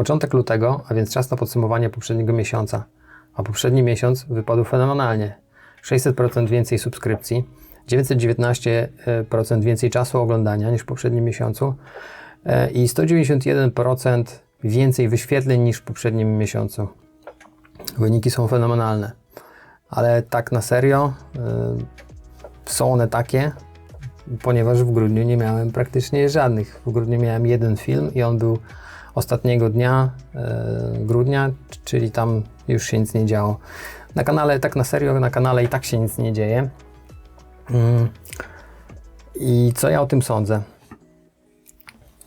Początek lutego, a więc czas na podsumowanie poprzedniego miesiąca. A poprzedni miesiąc wypadł fenomenalnie. 600% więcej subskrypcji, 919% więcej czasu oglądania niż w poprzednim miesiącu e, i 191% więcej wyświetleń niż w poprzednim miesiącu. Wyniki są fenomenalne. Ale tak na serio, y, są one takie, ponieważ w grudniu nie miałem praktycznie żadnych. W grudniu miałem jeden film i on był ostatniego dnia y, grudnia, czyli tam już się nic nie działo. Na kanale, tak na serio, na kanale i tak się nic nie dzieje. Mm. I co ja o tym sądzę?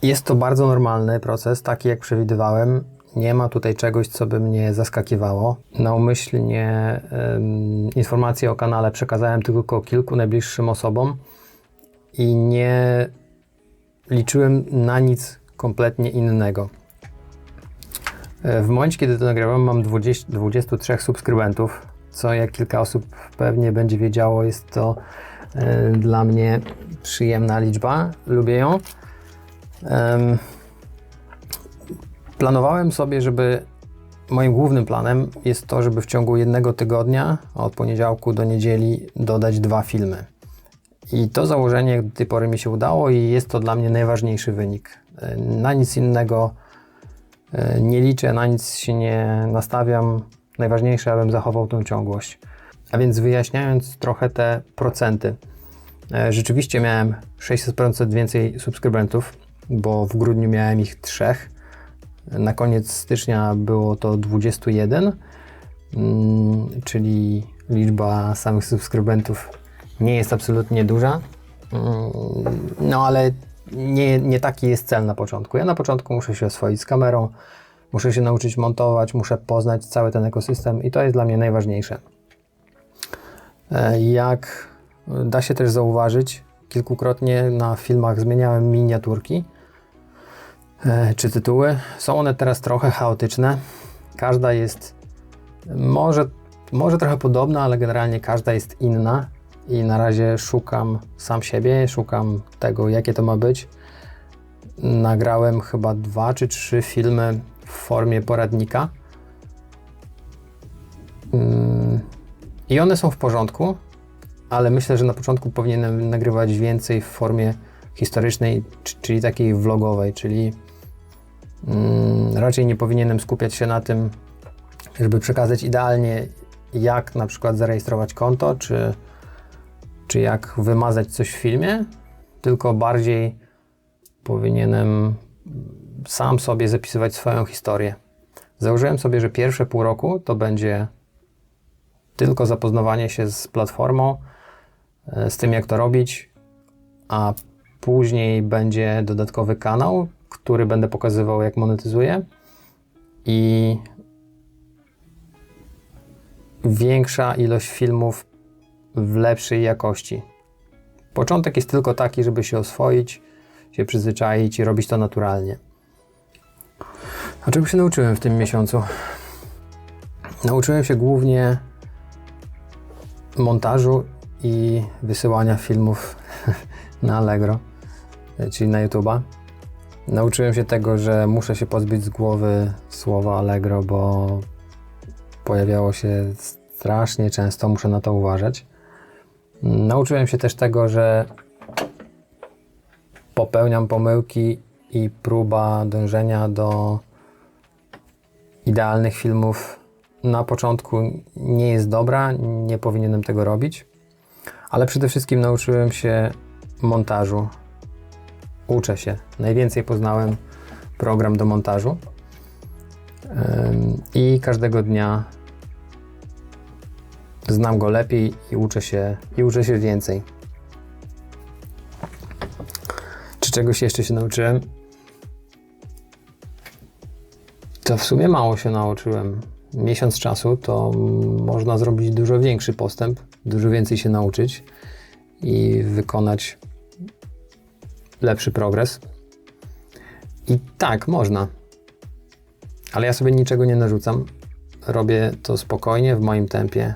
Jest to bardzo normalny proces, taki jak przewidywałem. Nie ma tutaj czegoś, co by mnie zaskakiwało. Naumyślnie em, informacje o kanale przekazałem tylko kilku najbliższym osobom i nie liczyłem na nic kompletnie innego. E, W momencie, kiedy to nagrywam, mam 20, 23 subskrybentów, co jak kilka osób pewnie będzie wiedziało, jest to e, dla mnie przyjemna liczba. Lubię ją. Em, planowałem sobie, żeby moim głównym planem jest to, żeby w ciągu jednego tygodnia, od poniedziałku do niedzieli, dodać dwa filmy. I to założenie do tej pory mi się udało i jest to dla mnie najważniejszy wynik. E, Na nic innego nie liczę, na nic się nie nastawiam. Najważniejsze, abym zachował tą ciągłość. A więc wyjaśniając trochę te procenty. E, Rzeczywiście miałem 600% więcej subskrybentów, bo w grudniu miałem ich trzech. Na koniec stycznia było to 21, mm, czyli liczba samych subskrybentów nie jest absolutnie duża. Mm, No ale nie, nie taki jest cel na początku. Ja na początku muszę się oswoić z kamerą, muszę się nauczyć montować, muszę poznać cały ten ekosystem i to jest dla mnie najważniejsze. E, Jak da się też zauważyć, kilkukrotnie na filmach zmieniałem miniaturki e, czy tytuły. Są one teraz trochę chaotyczne. Każda jest może, może trochę podobna, ale generalnie każda jest inna. I na razie szukam sam siebie, szukam tego, jakie to ma być. Nagrałem chyba dwa czy trzy filmy w formie poradnika. Mm, I one są w porządku, ale myślę, że na początku powinienem nagrywać więcej w formie historycznej, czyli takiej vlogowej, czyli mm, raczej nie powinienem skupiać się na tym, żeby przekazać idealnie, jak na przykład zarejestrować konto, czy, czy jak wymazać coś w filmie, tylko bardziej powinienem sam sobie zapisywać swoją historię. Założyłem sobie, że pierwsze pół roku to będzie tylko zapoznawanie się z platformą, e, z tym jak to robić, a później będzie dodatkowy kanał, który będę pokazywał jak monetyzuję i większa ilość filmów w lepszej jakości. Początek jest tylko taki, żeby się oswoić, się przyzwyczaić i robić to naturalnie. A czego się nauczyłem w tym miesiącu? Nauczyłem się głównie montażu i wysyłania filmów na Allegro, czyli na YouTube'a. Nauczyłem się tego, że muszę się pozbyć z głowy słowa Allegro, bo pojawiało się strasznie często, muszę na to uważać. Nauczyłem się też tego, że popełniam pomyłki i próba dążenia do idealnych filmów na początku nie jest dobra, nie powinienem tego robić, ale przede wszystkim nauczyłem się montażu. Uczę się. Najwięcej poznałem program do montażu i każdego dnia znam go lepiej i uczę się, i uczę się więcej. Czy czegoś jeszcze się nauczyłem? To w sumie mało się nauczyłem. Miesiąc czasu to można zrobić dużo większy postęp, dużo więcej się nauczyć i wykonać lepszy progres. I tak, można. Ale ja sobie niczego nie narzucam. Robię to spokojnie, w moim tempie,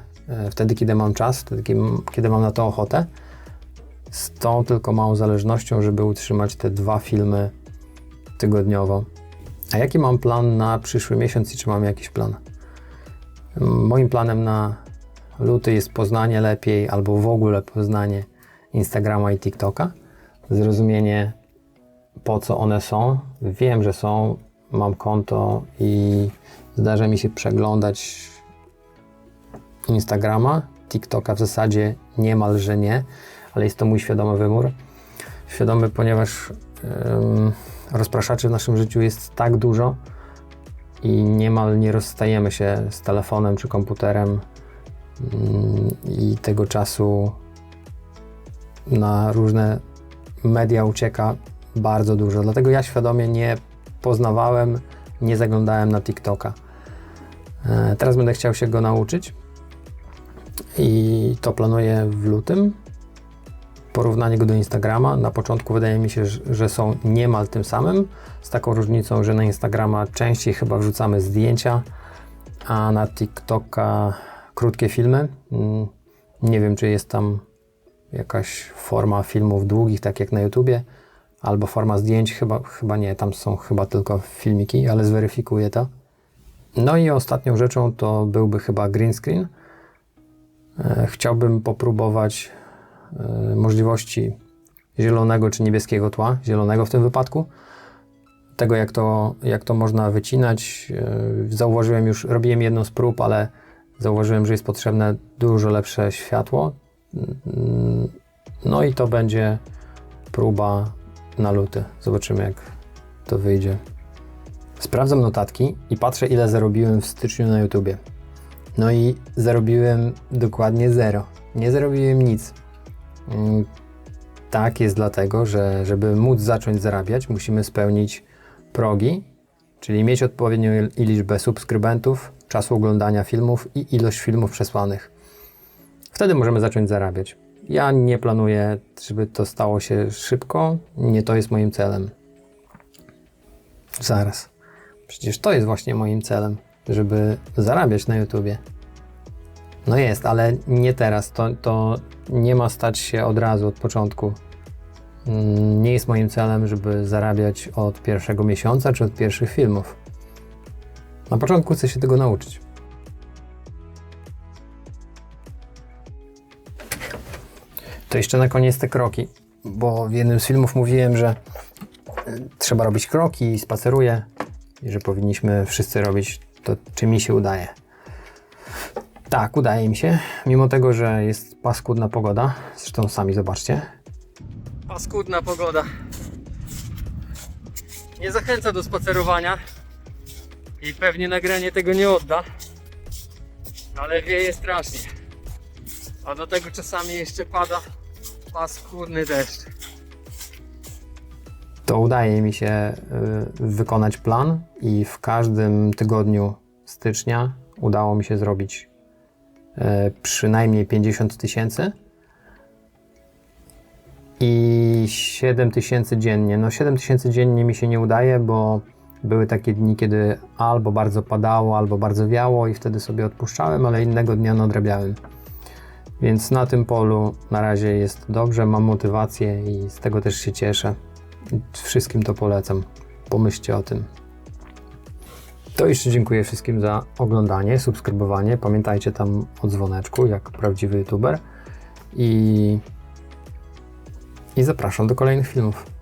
wtedy, kiedy mam czas, wtedy, kiedy- kiedy mam na to ochotę. Z tą tylko małą zależnością, żeby utrzymać te dwa filmy tygodniowo. A jaki mam plan na przyszły miesiąc i czy mam jakiś plan? Moim planem na luty jest poznanie lepiej albo w ogóle poznanie Instagrama i TikToka, zrozumienie po co one są. Wiem, że są, mam konto i zdarza mi się przeglądać Instagrama, TikToka w zasadzie niemalże nie, ale jest to mój świadomy wybór. Świadomy, ponieważ ym, rozpraszaczy w naszym życiu jest tak dużo i niemal nie rozstajemy się z telefonem czy komputerem ym, i tego czasu na różne media ucieka bardzo dużo. Dlatego ja świadomie nie poznawałem, nie zaglądałem na TikToka. E, Teraz będę chciał się go nauczyć i to planuję w lutym. Porównanie go do Instagrama. Na początku wydaje mi się, że- są niemal tym samym, z taką różnicą, że na Instagrama częściej chyba wrzucamy zdjęcia, a na TikToka krótkie filmy. Mm, Nie wiem, czy jest tam jakaś forma filmów długich, tak jak na YouTubie, albo forma zdjęć, chyba, chyba nie, tam są chyba tylko filmiki, ale zweryfikuję to. No i ostatnią rzeczą to byłby chyba green screen. E, Chciałbym popróbować e, możliwości zielonego czy niebieskiego tła, zielonego w tym wypadku. Tego, jak to, jak to można wycinać. E, Zauważyłem już, robiłem jedną z prób, ale zauważyłem, że jest potrzebne dużo lepsze światło. Mm, No i to będzie próba na luty. Zobaczymy, jak to wyjdzie. Sprawdzam notatki i patrzę, ile zarobiłem w styczniu na YouTubie. No i zarobiłem dokładnie zero. Nie zarobiłem nic. Mm, Tak jest dlatego, że żeby móc zacząć zarabiać, musimy spełnić progi, czyli mieć odpowiednią liczbę subskrybentów, czasu oglądania filmów i ilość filmów przesłanych. Wtedy możemy zacząć zarabiać. Ja nie planuję, żeby to stało się szybko. Nie to jest moim celem. Zaraz. Przecież to jest właśnie moim celem, żeby zarabiać na YouTubie. No jest, ale nie teraz. To, to nie ma stać się od razu, od początku. Mm, Nie jest moim celem, żeby zarabiać od pierwszego miesiąca czy od pierwszych filmów. Na początku chcę się tego nauczyć. To jeszcze na koniec te kroki, bo w jednym z filmów mówiłem, że y, trzeba robić kroki, spaceruję i że powinniśmy wszyscy robić to, czy mi się udaje. Tak, udaje mi się, mimo tego, że jest paskudna pogoda, zresztą sami zobaczcie. Paskudna pogoda. Nie zachęca do spacerowania i pewnie nagranie tego nie odda, ale wieje strasznie. A do tego czasami jeszcze pada paskudny deszcz. To udaje mi się y, wykonać plan i w każdym tygodniu stycznia udało mi się zrobić y, przynajmniej 50 tysięcy i 7 tysięcy dziennie. No 7 tysięcy dziennie mi się nie udaje, bo były takie dni, kiedy albo bardzo padało, albo bardzo wiało i wtedy sobie odpuszczałem, ale innego dnia nadrabiałem. Więc na tym polu na razie jest dobrze, mam motywację i z tego też się cieszę. Wszystkim to polecam. Pomyślcie o tym. To jeszcze dziękuję wszystkim za oglądanie, subskrybowanie. Pamiętajcie tam o dzwoneczku, jak prawdziwy youtuber. I, i zapraszam do kolejnych filmów.